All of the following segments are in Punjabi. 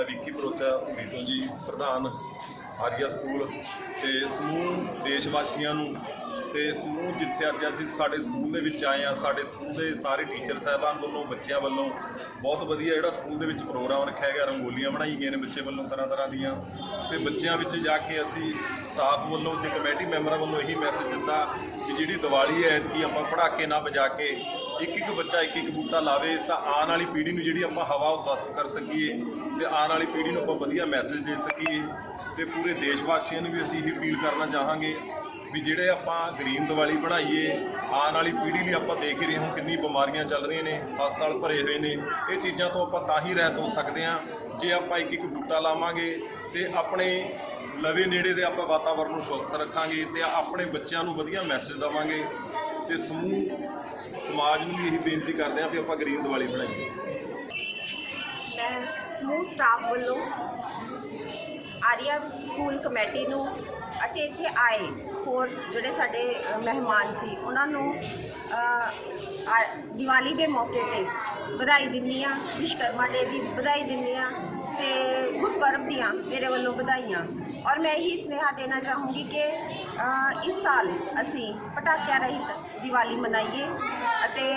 ਮੈਂ ਵਿੱਕੀ ਪਰੋਚਾ ਮੀਟੋ ਜੀ ਪ੍ਰਧਾਨ ਆਰੀਆ ਸਕੂਲ ਤੇ ਸਮੂਹ ਦੇਸ਼ ਵਾਸੀਆਂ ਨੂੰ ਤੇ ਸਮੂਹ ਜਿੱਥੇ ਅੱਜ ਅਸੀਂ ਸਾਡੇ ਸਕੂਲ ਦੇ ਵਿੱਚ ਆਏ ਆ ਸਾਡੇ ਸਕੂਲ ਦੇ ਸਾਰੇ ਟੀਚਰ ਸਾਹਿਬਾਨ ਵੱਲੋਂ, ਬੱਚਿਆਂ ਵੱਲੋਂ ਬਹੁਤ ਵਧੀਆ ਜਿਹੜਾ ਸਕੂਲ ਦੇ ਵਿੱਚ ਪ੍ਰੋਗਰਾਮ ਰੱਖਿਆ ਗਿਆ, ਰੰਗੋਲੀਆਂ ਬਣਾਈ ਗਈਆਂ ਨੇ ਬੱਚੇ ਵੱਲੋਂ ਤਰ੍ਹਾਂ ਤਰ੍ਹਾਂ ਦੀਆਂ ਤੇ ਬੱਚਿਆਂ ਵਿੱਚ ਜਾ ਕੇ ਅਸੀਂ ਸਟਾਫ ਵੱਲੋਂ ਤੇ ਕਮੇਟੀ ਮੈਂਬਰਾਂ ਵੱਲੋਂ ਇਹੀ ਮੈਸੇਜ ਦਿੱਤਾ ਕਿ ਜਿਹੜੀ ਦੀਵਾਲੀ ਹੈ ਕਿ ਆਪਾਂ ਪੜਾਕੇ ਨਾ ਵਜਾ ਕੇ ਇੱਕ ਇੱਕ ਬੱਚਾ ਇੱਕ ਇੱਕ ਬੂਟਾ ਲਾਵੇ ਤਾਂ ਆਉਣ ਵਾਲੀ ਪੀੜ੍ਹੀ ਨੂੰ ਜਿਹੜੀ ਆਪਾਂ ਹਵਾ ਉਹ ਸਵਸਥ ਕਰ ਸਕੀਏ ਤੇ ਆਉਣ ਵਾਲੀ ਪੀੜ੍ਹੀ ਨੂੰ ਆਪਾਂ ਵਧੀਆ ਮੈਸੇਜ ਦੇ ਸਕੀਏ ਤੇ ਪੂਰੇ ਦੇਸ਼ ਵਾਸੀਆਂ ਨੂੰ ਵੀ ਅਸੀਂ ਇਹ ਅਪੀਲ ਕਰਨਾ ਚਾਹਾਂਗੇ। ਵੀ ਜਿਹੜੇ ਆਪਾਂ ਗ੍ਰੀਨ ਦੀਵਾਲੀ ਬਣਾਈਏ, ਆਉਣ ਵਾਲੀ ਪੀੜ੍ਹੀ ਲਈ ਆਪਾਂ ਦੇਖ ਹੀ ਰਹੇ ਹਾਂ ਕਿੰਨੀ ਬਿਮਾਰੀਆਂ ਚੱਲ ਰਹੀਆਂ ਨੇ, ਹਸਪਤਾਲ ਭਰੇ ਹੋਏ ਨੇ। ਇਹ ਚੀਜ਼ਾਂ ਤੋਂ ਆਪਾਂ ਤਾਂ ਹੀ ਰਹਿਤ ਹੋ ਸਕਦੇ ਹਾਂ, ਜੇ ਆਪਾਂ ਇੱਕ ਇੱਕ ਬੂਟਾ ਲਾਵਾਂਗੇ ਤੇ ਆਪਣੇ ਲਵੇ ਨੇੜੇ ਦੇ ਆਪਾਂ ਵਾਤਾਵਰਣ ਨੂੰ ਸਵਸਥ ਰੱਖਾਂਗੇ ਤੇ ਆਪਣੇ ਬੱਚਿਆਂ ਨੂੰ ਵਧੀਆ ਮੈਸੇਜ ਦੇਵਾਂਗੇ ਤੇ ਸਮੂਹ, ਸਮਾਜ ਨੂੰ ਵੀ ਇਹੀ ਬੇਨਤੀ ਕਰਦੇ ਹਾਂ ਵੀ ਆਪਾਂ ਗ੍ਰੀਨ ਦੀਵਾਲੀ ਬਣਾਈਏ। ਮੈਂ ਸਮੂਹ ਸਟਾਫ ਵੱਲੋਂ ਆਰੀਆ ਸਕੂਲ ਕਮੇਟੀ ਨੂੰ ਅਤੇ ਇੱਥੇ ਆਏ ਹੋਰ ਜਿਹੜੇ ਸਾਡੇ ਮਹਿਮਾਨ ਸੀ, ਉਹਨਾਂ ਨੂੰ ਆ- ਦੀਵਾਲੀ ਦੇ ਮੌਕੇ ਤੇ ਵਧਾਈ ਦਿੰਦੀ ਆ ਵਿਸ਼ਕਰਮਾ ਡੇ ਦੀ ਵਧਾਈ ਦਿੰਦੀ ਆ ਤੇ ਗੁਰਪੁਰਬ ਦੀਆਂ ਮੇਰੇ ਵੱਲੋਂ ਵਧਾਈਆਂ। ਔਰ ਮੈਂ ਇਹੀ ਸੁਨੇਹਾ ਦੇਣਾ ਚਾਹੂੰਗੀ ਕਿ ਇਸ ਸਾਲ ਅਸੀਂ ਪਟਾਕਿਆਂ ਰਹਿਤ ਦੀਵਾਲੀ ਮਨਾਈਏ ਅਤੇ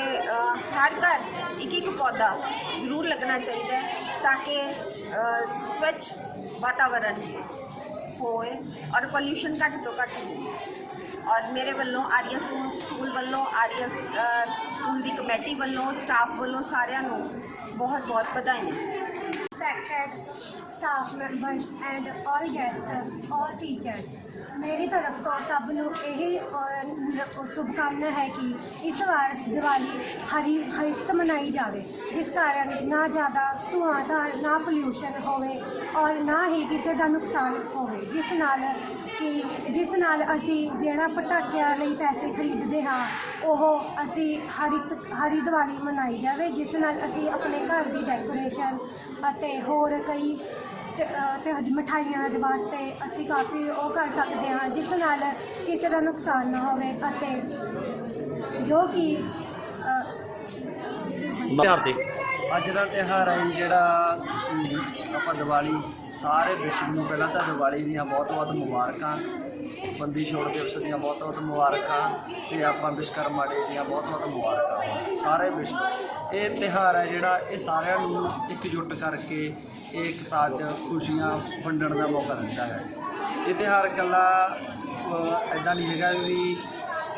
ਹਰ ਘਰ ਇੱਕ ਇੱਕ ਪੌਦਾ ਜ਼ਰੂਰ ਲੱਗਣਾ ਚਾਹੀਦਾ ਹੈ। ਤਾਂ ਕਿ ਅ, ਸਵੱਛ ਵਾਤਾਵਰਣ ਹੋਏ ਔਰ ਪੋਲਿਊਸ਼ਨ ਘੱਟ ਤੋਂ ਘੱਟ ਹੋਵੇ ਔਰ ਮੇਰੇ ਵੱਲੋਂ ਆਰੀਆ ਸਕੂਲ ਸਕੂਲ ਵੱਲੋਂ ਆਰੀਆ ਸਕੂਲ ਦੀ ਕਮੇਟੀ ਵੱਲੋਂ ਸਟਾਫ ਵੱਲੋਂ ਸਾਰਿਆਂ ਨੂੰ ਬਹੁਤ ਬਹੁਤ ਵਧਾਈਆਂ respected staff members and all guests, all teachers. ਮੇਰੀ ਤਰਫ ਤੋਂ ਸਭ ਨੂੰ ਇਹ ਸ਼ੁਭਕਾਮਨਾ ਹੈ ਕਿ ਇਸ ਵਾਰ ਦੀਵਾਲੀ ਹਰੀ ਹਰਿਤ ਮਨਾਈ ਜਾਵੇ ਜਿਸ ਕਾਰਨ ਨਾ ਜ਼ਿਆਦਾ ਧੂਆਂਦਾਰ ਨਾ ਪੋਲਿਊਸ਼ਨ ਹੋਵੇ ਔਰ ਨਾ ਹੀ ਕਿਸੇ ਦਾ ਨੁਕਸਾਨ ਹੋਵੇ ਜਿਸ ਨਾਲ ਕਿ ਜਿਸ ਨਾਲ ਅਸੀਂ ਜਿਹੜਾ ਪਟਾਕਿਆਂ ਲਈ ਪੈਸੇ ਖਰੀਦਦੇ ਹਾਂ ਉਹ ਅਸੀਂ ਹਰਿਤ ਹਰੀ ਦੀਵਾਲੀ ਮਨਾਈ ਜਾਵੇ ਜਿਸ ਨਾਲ ਅਸੀਂ ਆਪਣੇ ਘਰ ਦੀ ਡੈਕੋਰੇਸ਼ਨ ਅਤੇ ਹੋਰ ਕਈ ਤੇ ਅ, ਦੇ ਵਾਸਤੇ ਅਸੀਂ ਕਾਫੀ ਉਹ ਕਰ ਸਕਦੇ ਹਾਂ ਜਿਸ ਨਾਲ ਕਿਸੇ ਦਾ ਨੁਕਸਾਨ ਨਾ ਹੋਵੇ ਅਤੇ ਜੋ ਕਿ ਅ, ਦੇ ਅੱਜ ਦਾ ਤਿਉਹਾਰ ਹੈ ਜੀ ਜਿਹੜਾ ਆਪਾਂ ਦੀਵਾਲੀ ਸਾਰੇ ਵਿਸ਼ਵ ਨੂੰ ਪਹਿਲਾਂ ਤਾਂ ਦੀਵਾਲੀ ਦੀਆਂ ਬਹੁਤ ਬਹੁਤ ਮੁਬਾਰਕਾਂ ਬੰਦੀ ਛੋੜ ਦਿਵਸ ਦੀਆਂ ਬਹੁਤ ਬਹੁਤ ਮੁਬਾਰਕਾਂ ਤੇ ਆਪਾਂ ਵਿਸ਼ਕਰਮਾ ਡੇ ਦੀਆਂ ਬਹੁਤ ਬਹੁਤ ਮੁਬਾਰਕਾਂ। ਸਾਰੇ ਵਿਸ਼ਵ ਇਹ ਤਿਉਹਾਰ ਹੈ ਜਿਹੜਾ ਇਹ ਸਾਰਿਆਂ ਨੂੰ ਇਕਜੁੱਟ ਕਰਕੇ ਏਕਤਾ 'ਚ ਖੁਸ਼ੀਆਂ ਵੰਡਣ ਦਾ ਮੌਕਾ ਦਿੰਦਾ ਹੈ। ਇਹ ਤਿਉਹਾਰ ਇਕੱਲਾ ਅ, ਐਡਾ ਨਹੀਂ ਹੈਗਾ ਵੀ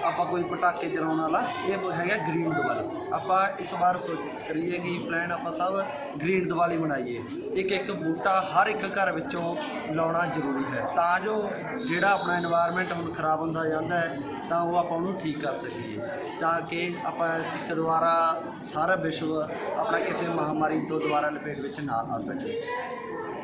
ਆਪਾਂ ਕੋਈ ਪਟਾਕੇ ਚਲਾਉਣ ਵਾਲਾ, ਇਹ ਹੈਗਾ ਗ੍ਰੀਨ ਦੀਵਾਲੀ। ਆਪਾਂ ਇਸ ਵਾਰ ਸੋਚ ਕਰੀਏ ਕਿ ਪਲਾਨ ਆਪਾਂ ਸਭ ਗ੍ਰੀਨ ਦੀਵਾਲੀ ਬਣਾਈਏ ਇੱਕ ਇੱਕ ਬੂਟਾ ਹਰ ਇੱਕ ਘਰ ਵਿੱਚੋਂ ਲਾਉਣਾ ਜ਼ਰੂਰੀ ਹੈ। ਤਾਂ ਜੋ ਜਿਹੜਾ ਆਪਣਾ এনवायरमेंट ਹੁਣ ਖਰਾਬ ਹੁੰਦਾ ਜਾਂਦਾ ਹੈ, ਤਾਂ ਉਹ ਆਪਾਂ ਉਹਨੂੰ ਠੀਕ ਕਰ ਸਕੀਏ। ਤਾਂ ਕਿ ਆਪਾਂ ਇੱਕ ਦੁਬਾਰਾ ਸਾਰਾ ਵਿਸ਼ਵ ਆਪਣਾ ਕਿਸੇ ਮਹਾਮਾਰੀ ਤੋਂ ਦੁਬਾਰਾ ਲਪੇਟ ਵਿੱਚ ਨਾ ਆ ਸਕੇ।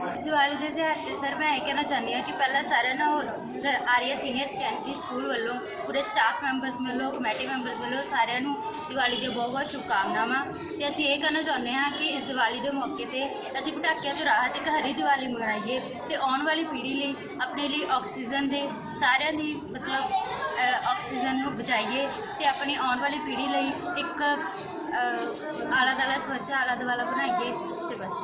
ਦੀਵਾਲੀ ਦੇ ਤਿਉਹਾਰ ਤੇ ਸਰ ਮੈਂ ਇਹ ਕਹਿਣਾ ਚਾਹੁੰਦੀ ਹਾਂ ਕਿ ਪਹਿਲਾਂ ਸਾਰਿਆਂ ਨੂੰ ਸ- ਆਰੀਆ ਸੀਨੀਅਰ ਸੈਕੰਡਰੀ ਸਕੂਲ ਵੱਲੋਂ ਪੂਰੇ ਸਟਾਫ ਮੈਂਬਰਸ ਵੱਲੋਂ ਕਮੇਟੀ ਮੈਂਬਰਸ ਵੱਲੋਂ ਸਾਰਿਆਂ ਨੂੰ ਦੀਵਾਲੀ ਦੀਆਂ ਬਹੁਤ ਬਹੁਤ ਸ਼ੁਭਕਾਮਨਾਵਾਂ। ਤੇ ਅਸੀਂ ਇਹ ਕਹਿਣਾ ਚਾਹੁੰਦੇ ਹਾਂ ਕਿ ਇਸ ਦੀਵਾਲੀ ਦੇ ਮੌਕੇ ਤੇ ਅਸੀਂ ਪਟਾਕਿਆਂ ਤੋਂ ਰਾਹਤ ਇੱਕ ਹਰੀ ਦੀਵਾਲੀ ਮਨਾਈਏ ਤੇ ਆਉਣ ਵਾਲੀ ਪੀੜ੍ਹੀ ਲਈ ਆਪਣੇ ਲਈ ਆਕਸੀਜਨ ਦੇ ਸਾਰਿਆਂ ਲਈ ਮਤਲਬ ਅ, ਆਕਸੀਜਨ ਨੂੰ ਬਚਾਈਏ ਤੇ ਆਪਣੀ ਆਉਣ ਵਾਲੀ ਪੀੜ੍ਹੀ ਲਈ ਇੱਕ ਆਲਾ ਦੁਆਲਾ ਸਵੱਛ ਆਲਾ ਦੁਆਲਾ ਬਣਾਈਏ ਤੇ ਬਸ।